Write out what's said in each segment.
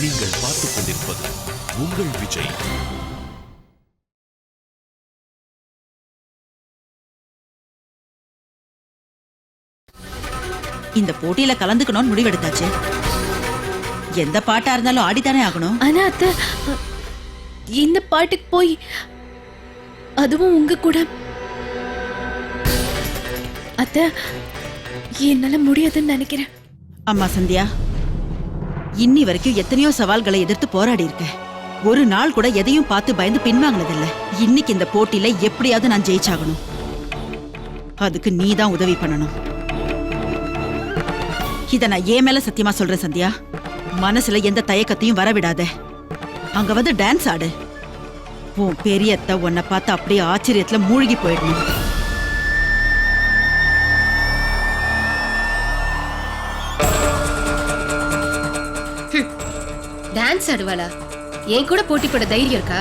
நீங்கள் பார்த்துக் கொண்டிருப்பது உங்கள் விஜய். இந்த போட்டியில கலந்துக்கணும்னு முடிவெடுத்தாச்சு. எந்த பாட்டா இருந்தாலும் ஆடித்தானே ஆகணும். ஆனா அத்தை இந்த பாட்டுக்கு போய் அதுவும் உங்க கூட. அத்தை என்னால முடியாதுன்னு நினைக்கிறேன். அம்மா சந்தியா. இன்னி வரைக்கும் எத்தனையோ சவால்களை எதிர்த்து போராடி இருக்க ஒரு நாள் கூட எதையும் பார்த்து பயந்து பின்வாங்கினதில்ல. இன்னைக்கு இந்த போட்டியில எப்படியாவது நான் ஜெயிச்சாகணும். அதுக்கு நீ தான் உதவி பண்ணணும். இத நான் ஏன் மேல சத்தியமா சொல்றேன் சந்தியா? மனசுல எந்த தயக்கத்தையும் வரவிடாத. அங்க வந்து டான்ஸ் ஆடு. உன் பெரியத்த உன்னை பார்த்து அப்படியே ஆச்சரியத்துல மூழ்கி போயிடணும். டான்ஸ் ஆடுவாளா? என் கூட போட்டி போட தைரியம் இருக்கா?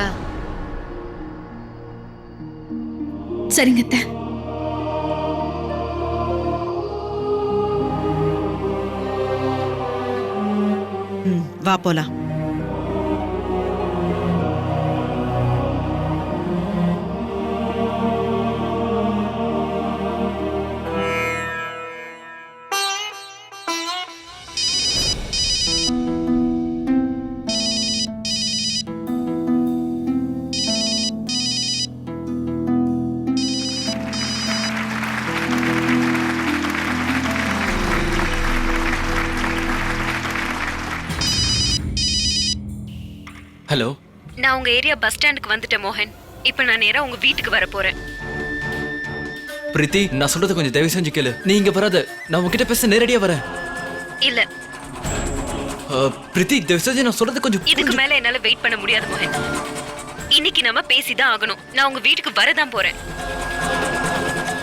சரிங்க அத்தை. வா போலாம். நான் உங்க ஏரியா பஸ் ஸ்டாண்டுக்கு வந்துட்டேன் மோகன். இப்போ நான் நேரா உங்க வீட்டுக்கு வர போறேன். பிரீத்தி நான் சொல்றது கொஞ்சம் தயவு செஞ்சு கேளு. நீ இங்க வராத. நான் உன்கிட்ட பேச நேரடியா வரேன். இல்ல. அஹ், பிரீத்தி தயவு செஞ்சு நான் சொல்றது கொஞ்சம் இதுக்கு புரிஞ்சு- மேல என்னால வெயிட் பண்ண முடியாது மோகன். இன்னைக்கு நம்ம பேசிதான் ஆகணும். நான் உங்க வீட்டுக்கு வரதான் போறேன்.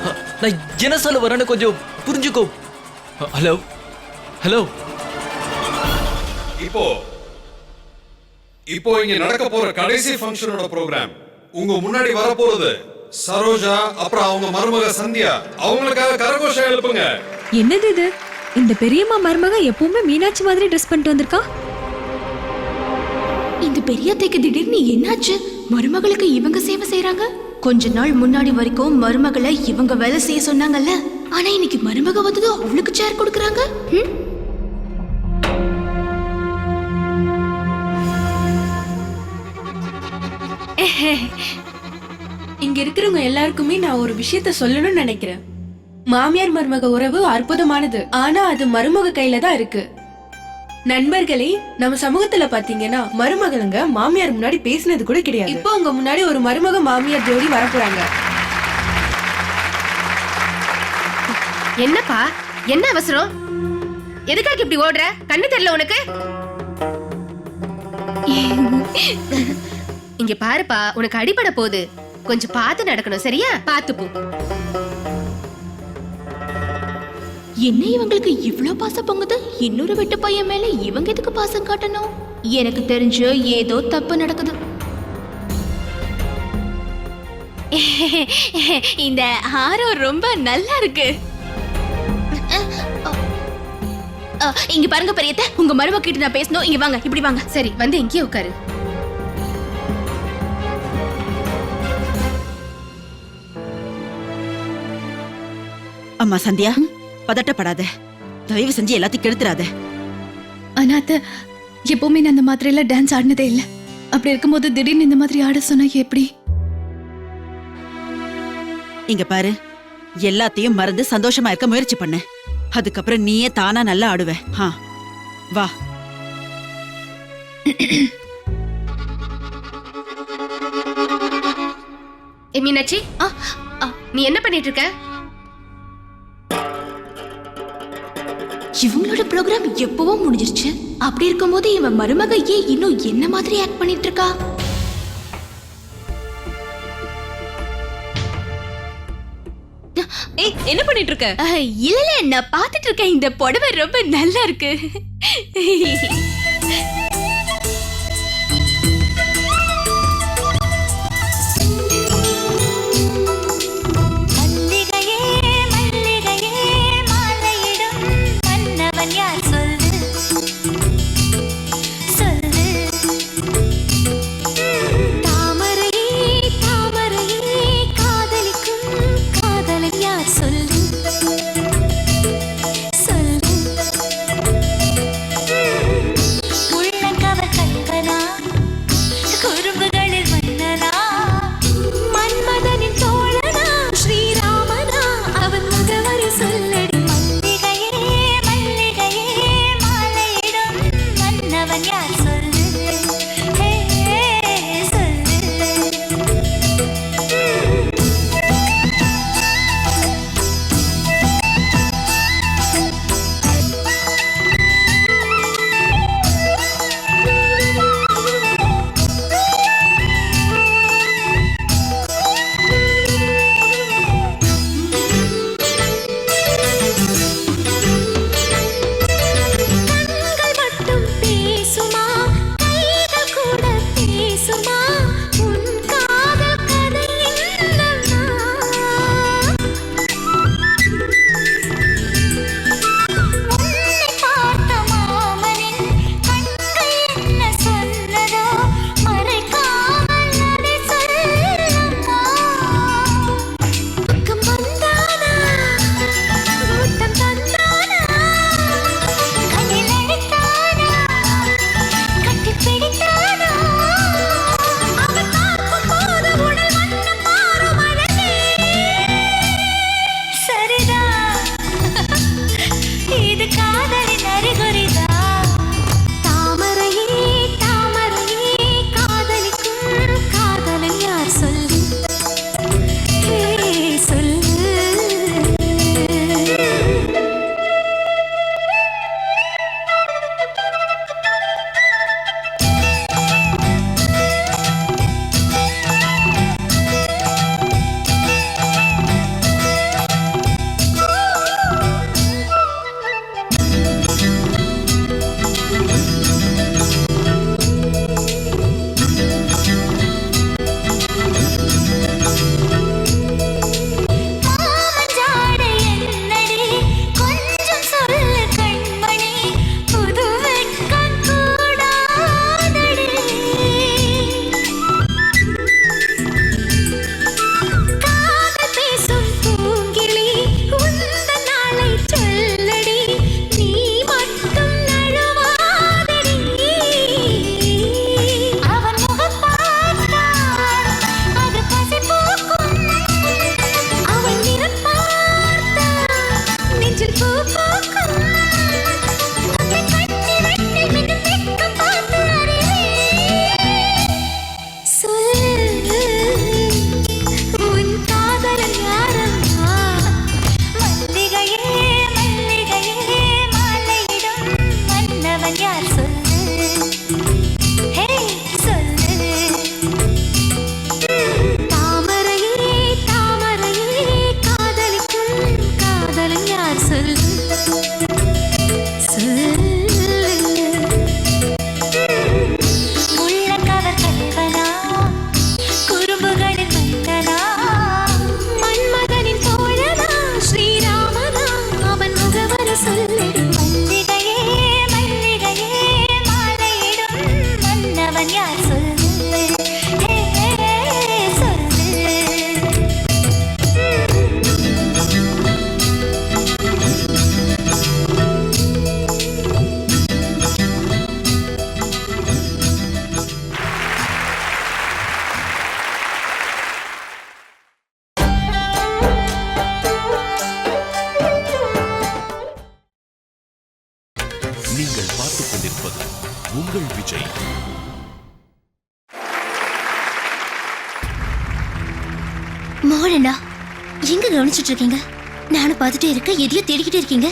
அஹ், நான் என்ன சொல்ல வரேன்னு கொஞ்சம் புரிஞ்சுக்கோ. அஹ், ஹலோ? ஹலோ? இப்போ இப்போ இங்க நடக்க போற கடைசி ஃபங்க்ஷனோட ப்ரோக்ராம் உங்க முன்னாடி வர போறது சரோஜா அப்புறம் அவங்க மருமக சந்தியா. அவங்களுக்காக கரகோஷம் எழுப்புங்க. என்னது இது? இந்த பெரியம்மா மருமக எப்பவுமே மீனாட்சி மாதிரி ட்ரெஸ் பண்ணிட்டு வந்திருக்கா? இந்த பெரியத்தைக்கு திடீர்னு என்னாச்சு? மருமகளுக்கு இவங்க சேவை செய்றாங்க? கொஞ்ச நாள் முன்னாடி வரைக்கும் மருமகளை இவங்க வேலை செய்ய சொன்னாங்கல்ல. ஆனா இன்னைக்கு மருமக வந்ததும் அவளுக்கு சேர் கொடுக்கறாங்க. இங்க இருக்கிறவங்க எல்லாருக்குமே நான் ஒரு விஷயத்த சொல்லணும்னு நினைக்கிறேன். மாமியார் மருமக உறவு அற்புதமானது. ஆனா அது மருமக கையில தான் இருக்கு. நண்பர்களே நம்ம சமூகத்துல பாத்தீங்கன்னா மருமகளுங்க மாமியார் முன்னாடி பேசினது கூட கிடையாது. இப்போ உங்க முன்னாடி ஒரு மருமக மாமியார் ஜோடி வரப்போறாங்க. என்னப்பா? என்ன அவசரம்? எதுக்காக இப்படி ஓடுற? கண்ணு தெரியல உனக்கு? இங்க பாருப்பா உனக்கு அடிபட போகுது. கொஞ்சம் பார்த்து நடக்கணும் சரியா? பார்த்து போ. என்ன இவங்களுக்கு இவ்ளோ பாசம் பொங்குது? இன்னொரு வெட்டு பையன் மேல இவங்க எதுக்கு பாசம் காட்டணும்? எனக்கு தெரிஞ்சு ஏதோ தப்பு நடக்குது. இந்த ஹாரம் ரொம்ப நல்லா இருக்கு. இங்க பாருங்க பெரியத்த உங்க மருமக கிட்ட நான் பேசணும். இங்க வாங்க இப்படி வாங்க. சரி வந்து இங்கேயே உட்காரு. அம்மா சந்தியா பதட்டப்படாத. தயவு செஞ்சு எல்லாத்தையும் கெடுத்துறாத. ஆனா அத்தை எப்பவுமே நான் அந்த மாதிரி எல்லாம் டான்ஸ் ஆடினதே இல்ல. அப்படி இருக்கும்போது திடீர்னு இந்த மாதிரி ஆட சொன்னா எப்படி? இங்க பாரு எல்லாத்தையும் மறந்து சந்தோஷமா இருக்க முயற்சி பண்ணு. அதுக்கப்புறம் நீயே தானா நல்லா ஆடுவ. ஆ வா. மீனாட்சி. ஆ, ஆ. நீ என்ன பண்ணிட்டு இருக்க? இவங்களோட ப்ரோக்ராம் எப்பவோ முடிஞ்சிருச்சு. அப்படி இருக்கும்போது இவன் மருமக ஏன் இன்னும் என்ன மாதிரி ஆக்ட் பண்ணிட்டு இருக்கா ஏய் என்ன பண்ணிட்டு இருக்க இல்ல நான் பார்த்துட்டு இருக்கேன் இந்த புடவை ரொம்ப நல்லா இருக்கு. எங்க கவனிச்சிட்டு இருக்கீங்க? நானும் பார்த்துட்டே இருக்க எதையோ தேடிக்கிட்டே இருக்கீங்க.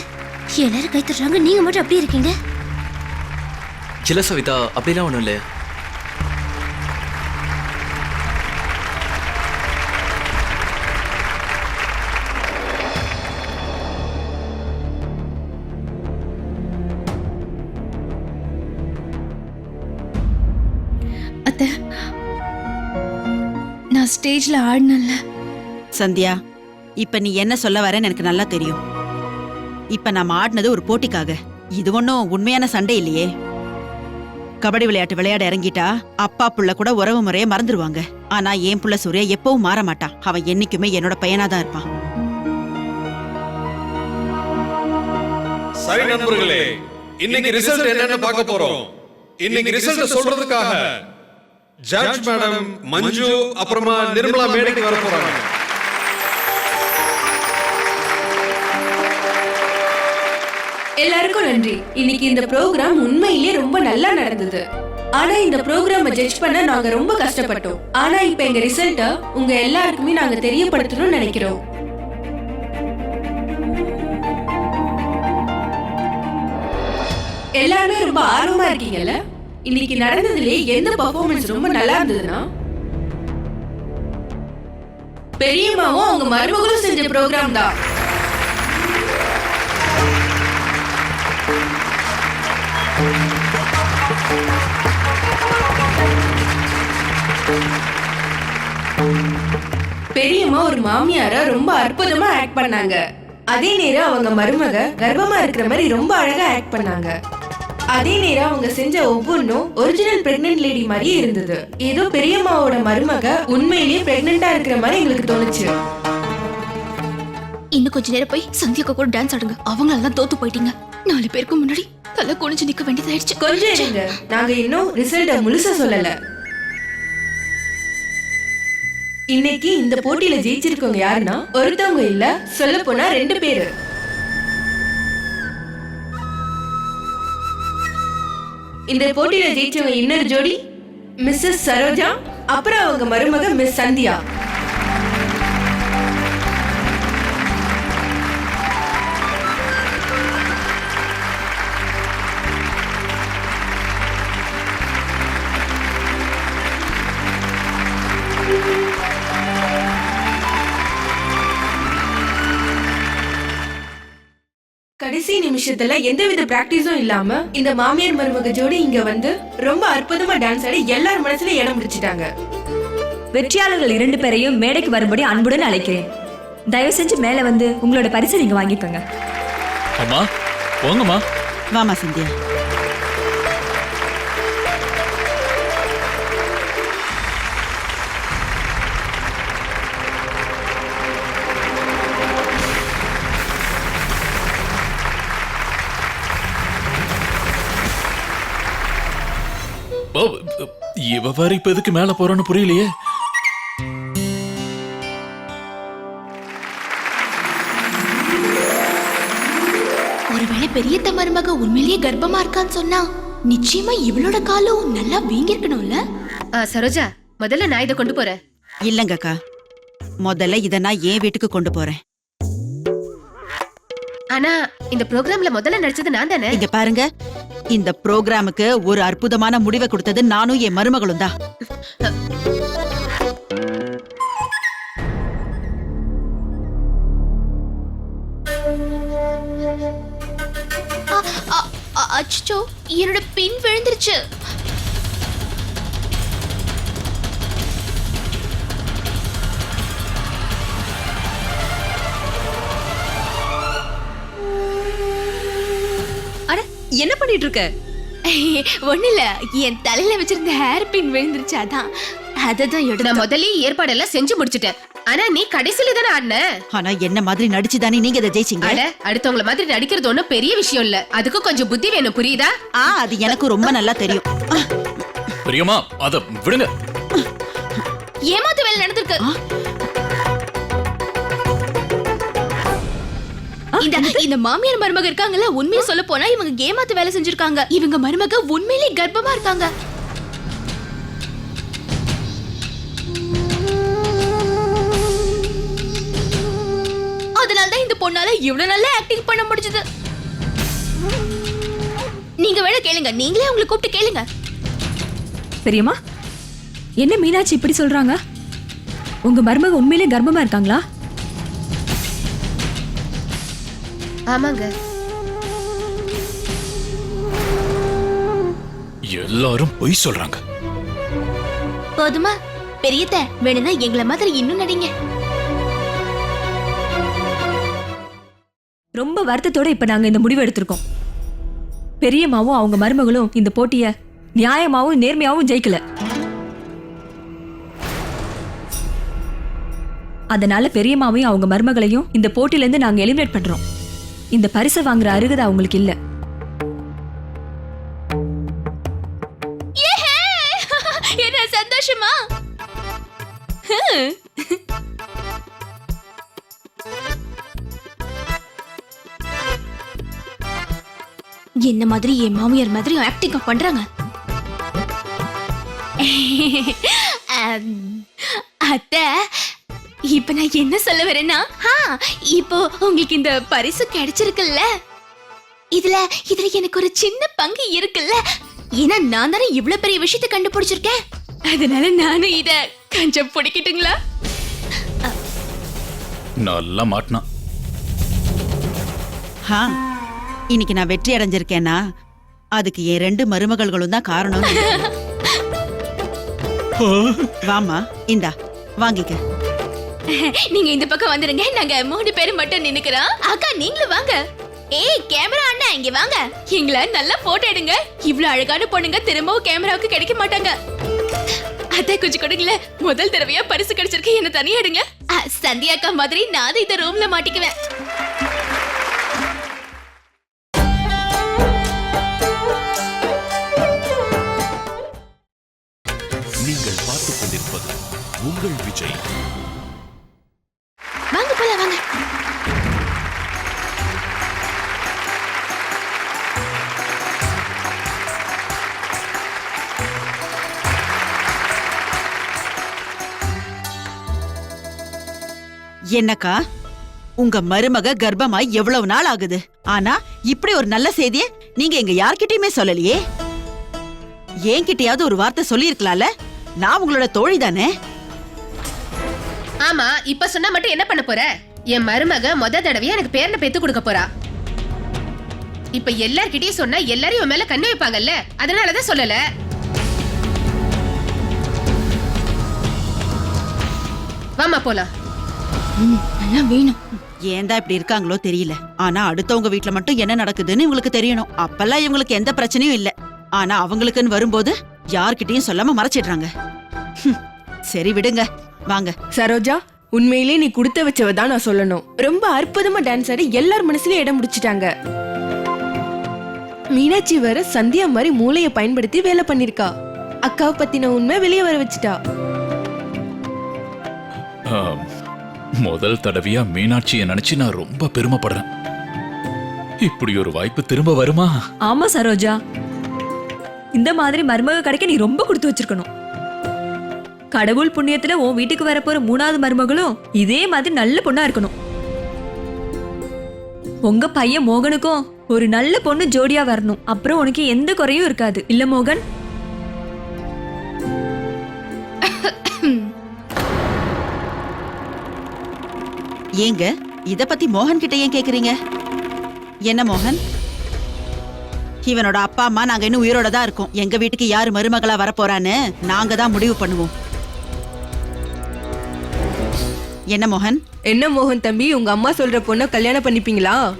எல்லாரும் கை தட்டுறாங்க நீங்க மட்டும் அப்படியே இருக்கீங்க. இல்ல சவிதா அப்படிலாம் ஒண்ணும் இல்லையா? அத்தை நான் ஸ்டேஜ்ல ஆடினல சந்தியா இப்ப நீ என்ன சொல்ல வரேன்னு எனக்கு நல்லா தெரியும். இப்ப நாம ஆடினது ஒரு போட்டிக்காக. இது ஒன்றும் உண்மையான சண்டை இல்லையே. கபடி விளையாட்டு விளையாட இறங்கிட்டா அப்பா புள்ள கூட உறவு முறையை மறந்துடுவாங்க ஆனா என் புள்ள சூர்யா எப்பவும் மாற மாட்டான் அவன் என்னைக்குமே என்னோட பையனா தான் இருப்பான் சரி நண்பர்களே இன்னைக்கு ரிசல்ட் என்னன்னு பார்க்க போறோம். இன்னைக்கு ரிசல்ட் சொல்றதுக்காக ஜட்ஜ் மேடம் மஞ்சு அப்புறமா நிர்மலா மேடைக்கு வர போறாங்க. எல்லாருக்கும் நன்றி. இன்னைக்கு இந்த ப்ரோக்ராம் உண்மையிலேயே ரொம்ப நல்லா நடந்தது. ஆனா இந்த ப்ரோக்ராம ஜட்ஜ் பண்ண நாங்க ரொம்ப கஷ்டப்பட்டோம். ஆனா இப்ப எங்க ரிசல்ட்ட உங்க எல்லாருக்குமே நாங்க தெரியப்படுத்தணும்னு நினைக்கிறோம். எல்லாருமே ரொம்ப ஆர்வமா இருக்கீங்கல்ல? இன்னைக்கு நடந்ததுலயே எந்த பர்ஃபார்மன்ஸ் ரொம்ப நல்லா இருந்ததுன்னா? பெரியம்மாவும் அவங்க மருமகளும் செஞ்ச ப்ரோக்ராம் தான். பெரியம்மா ஒரு மாமியார ரொம்ப அற்புதமா ஆக்ட் பண்ணாங்க. அதே நேரம் அவங்க மருமக கர்ப்பமா இருக்கிற மாதிரி ரொம்ப அழகா ஆக்ட் பண்ணாங்க. அதே நேரம் அவங்க செஞ்ச ஒவ்வொன்றும் ஒரிஜினல் பிரெக்னென்ட் லேடி மாதிரியே இருந்தது. ஏதோ பெரியம்மாவோட மருமக உண்மையிலேயே பிரெக்னெண்டா இருக்கிற மாதிரி எங்களுக்கு தோணுச்சு. இன்னும் கொஞ்ச நேரம் போய் சந்தியாக்கு கூட டான்ஸ் ஆடுங்க. அவங்களால தான் தோத்து போயிட்டீங்க. நாலு பேருக்கு முன்னாடி தலை குனிஞ்சு நிக்க வேண்டியதாயிடுச்சு. கொஞ்சம் இருங்க. நாங்க இன்னும் ரிசல்ட்ட முழுசா சொல்லல. இன்னைக்கு இந்த போட்டியில ஜெயிச்சிருக்கவங்க யாருன்னா ஒருத்தவங்க இல்ல சொல்ல போனா ரெண்டு பேரு. இந்த போட்டியில ஜெயிச்சவங்க இன்னொரு ஜோடி மிஸ்ஸஸ் சரோஜா அப்புறம் அவங்க மருமக மிஸ் சந்தியா. கடைசி நிமிஷத்துல எந்தவித பிராக்டிஸும் இல்லாம இந்த மாமியார் மருமக ஜோடி இங்க வந்து ரொம்ப அற்புதமா டான்ஸ் ஆடி எல்லார் மனசுல இடம் பிடிச்சிட்டாங்க. வெற்றியாளர்கள் இரண்டு பேரையும் மேடைக்கு வரும்படி அன்புடன் அழைக்கிறேன். தயவு செஞ்சு மேலே வந்து உங்களோட பரிசை நீங்க வாங்கிக்கோங்க. அம்மா போங்கம்மா. வாமா சந்தியா. இவ வேற இப்ப எதுக்கு மேல போறான்னு புரியலையே. ஒருவேளை பெரியத்த மருமக உண்மையிலேயே கர்ப்பமா இருக்கான்னு சொன்னா நிச்சயமா இவளோட காலம் நல்லா வீங்கிருக்கணும்ல ஆ, சரோஜா முதல்ல நான் இதை கொண்டு போறேன். இல்லங்கக்கா முதல்ல இத நான் என் வீட்டுக்கு கொண்டு போறேன். ஆனா இந்த ப்ரோக்ராம்ல முதல்ல நடிச்சது நான் தானே? இங்க பாருங்க. இந்த ப்ரோக்ராமுக்கு ஒரு அற்புதமான முடிவை கொடுத்தது நானும் என் மருமகளும் தான். அச்சோ என்னோட பின் விழுந்துருச்சு. என்ன பண்ணிட்டு இருக்க ஒண்ணு இல்ல என் தலையில வச்சிருந்த ஹேர் பின் விழுந்துருச்சு அதான். அததான் எடுத்து நான் முதல்லயே ஏற்பாடெல்லாம் செஞ்சு முடிச்சிட்டேன். ஆனா நீ கடைசியில தானே ஆடின? ஆனா என்ன மாதிரி நடிச்சுதானே நீங்க இதை ஜெயிச்சீங்க? அட அடுத்தவங்கள மாதிரி நடிக்கிறது ஒண்ணும் பெரிய விஷயம் இல்ல. அதுக்கும் கொஞ்சம் புத்தி வேணும் புரியுதா? ஆ அது எனக்கு ரொம்ப நல்லா தெரியும். பிரியமா அத விடுங்க. ஏமாத்து வேலை நடந்திருக்கு. இந்த இந்த மாமியார் மருமக இருக்காங்கல்ல உண்மையை சொல்ல போனா இவங்க ஏமாத்து வேலை செஞ்சிருக்காங்க. இவங்க மருமக உண்மையிலே கர்ப்பமா இருக்காங்க. அதனால தான் இந்த பொண்ணால இவ்வளவு நல்லா ஆக்டிங் பண்ண முடிஞ்சது. நீங்க வேணா கேளுங்க நீங்களே அவங்களை கூப்பிட்டு கேளுங்க. பெரியம்மா என்ன மீனாட்சி இப்படி சொல்றாங்க? உங்க மருமக உண்மையிலே கர்ப்பமா இருக்காங்களா? ஆமாங்க. எல்லாரும் பொய் சொல்றாங்க. போதுமா பெரியத்த வேணும்னா எங்களை மாதிரி இன்னும் நடிங்க. ரொம்ப வருத்தத்தோட இப்ப நாங்க இந்த முடிவு எடுத்திருக்கோம். பெரியம்மாவும் அவங்க மருமகளும் இந்த போட்டிய நியாயமாவும் நேர்மையாவும் ஜெயிக்கல. அதனால பெரியம்மாவையும் அவங்க மருமகளையும் இந்த போட்டியில இருந்து நாங்க எலிமினேட் பண்றோம். இந்த பரிசை வாங்குற அருகதை அவங்களுக்கு இல்ல. என்ன சந்தோஷமா? என்ன மாதிரி என் மாமியார் மாதிரி ஆக்டிங் பண்றாங்க? அத்தை இப்ப நான் என்ன சொல்ல வரேன்னா இப்போ உங்களுக்கு இந்த பரிசு கிடைச்சிருக்குல்ல? இதுல இதுல எனக்கு ஒரு சின்ன பங்கு இருக்குல்ல? ஏன்னா நான் தானே இவ்வளவு பெரிய விஷயத்தை கண்டுபிடிச்சிருக்கேன். அதனால நானும் இத கொஞ்சம் பிடிக்கட்டுங்களா? நல்லா மாட்டினான் ஹா இன்னைக்கு நான் வெற்றி அடைஞ்சிருக்கேன்னா அதுக்கு என் ரெண்டு மருமகள்களும் தான் காரணம் வாமா இந்தா வாங்கிக்க. நீங்க இந்த பக்கம் வந்துருங்க. நாங்க மூணு பேரும் மட்டும் நின்னுக்கிறோம். அக்கா நீங்களும் வாங்க. ஏய் கேமரா அண்ணா இங்க வாங்க. எங்கள நல்லா போட்டோ எடுங்க. இவ்ளோ அழகான பொண்ணுங்க திரும்பவும் கேமராவுக்கு கிடைக்க மாட்டாங்க. அத்தை கொஞ்சம் கொடுங்களேன். முதல் தடவையா பரிசு கிடைச்சிருக்கு. என்ன தனியா எடுங்க. அ, சந்தியா அக்கா மாதிரி நான் இந்த ரூம்ல மாட்டிக்குவேன். நீங்கள் பார்த்துக் கொண்டிருப்பது உங்கள் விஜய். வாங்க போலாம் வாங்க. என்னக்கா? உங்க மருமக கர்ப்பமாய் எவ்வளவு நாள் ஆகுது? ஆனா இப்படி ஒரு நல்ல செய்திய நீங்க எங்க யார்கிட்டயுமே சொல்லலையே? என்கிட்டயாவது ஒரு வார்த்தை சொல்லியிருக்கலாம்ல? நான் உங்களோட தோழி தானே ஆமா இப்ப சொன்னா மட்டும் என்ன பண்ண போற? என் மருமக முத தடவையா எனக்கு பேரனை பெத்து கொடுக்க போறா. இப்ப எல்லார்கிட்டயும் சொன்னா எல்லாரும் இவன் மேல கண்ணு வைப்பாங்கல்ல? அதனாலதான் சொல்லல. வாமா போலாம். நல்லா வேணும். ஏன் தான் இப்படி இருக்காங்களோ தெரியல. ஆனா அடுத்தவங்க வீட்ல மட்டும் என்ன நடக்குதுன்னு இவங்களுக்கு தெரியணும். அப்பெல்லாம் இவங்களுக்கு எந்த பிரச்சனையும் இல்ல. ஆனா அவங்களுக்குன்னு வரும்போது யார்கிட்டயும் சொல்லாம மறைச்சிடுறாங்க. சரி விடுங்க. வாங்க. சரோஜா உண்மையிலே நீ கொடுத்த வச்சவ தான் நான் சொல்லணும். ரொம்ப அற்புதமா டான்ஸ் ஆடி எல்லார் மனசுலயும் இடம் முடிச்சிட்டாங்க மீனாட்சி வேற சந்தியா மாதிரி மூளைய பயன்படுத்தி வேலை பண்ணிருக்கா. அக்காவை பத்தின உண்மை வெளியே வர வச்சுட்டா. முதல் தடவையா மீனாட்சியை நினைச்சு நான் ரொம்ப பெருமைப்படுறேன். இப்படி ஒரு வாய்ப்பு திரும்ப வருமா? ஆமா சரோஜா. இந்த மாதிரி மருமக கிடைக்க நீ ரொம்ப கொடுத்து வச்சிருக்கணும். கடவுள் புண்ணியத்துல உன் வீட்டுக்கு வரப்போற மூணாவது மருமகளும் இதே மாதிரி நல்ல பொண்ணா இருக்கணும். உங்க பையன் மோகனுக்கும் ஒரு நல்ல பொண்ணு ஜோடியா வரணும். அப்புறம் உனக்கு எந்த குறையும் இருக்காது. இல்ல மோகன்? ஏங்க இத பத்தி மோகன் கிட்ட ஏன் கேக்குறீங்க? என்ன மோகன்? இவனோட அப்பா அம்மா நாங்க இன்னும் உயிரோட தான் இருக்கோம். எங்க வீட்டுக்கு யாரு மருமகளா வரப்போறான்னு நாங்க தான் முடிவு பண்ணுவோம். என்ன மோகன்? என்ன மோகன் தம்பி உங்க அம்மா சொல்ற பொண்ணை கல்யாணம் பண்ணிப்பீங்களா?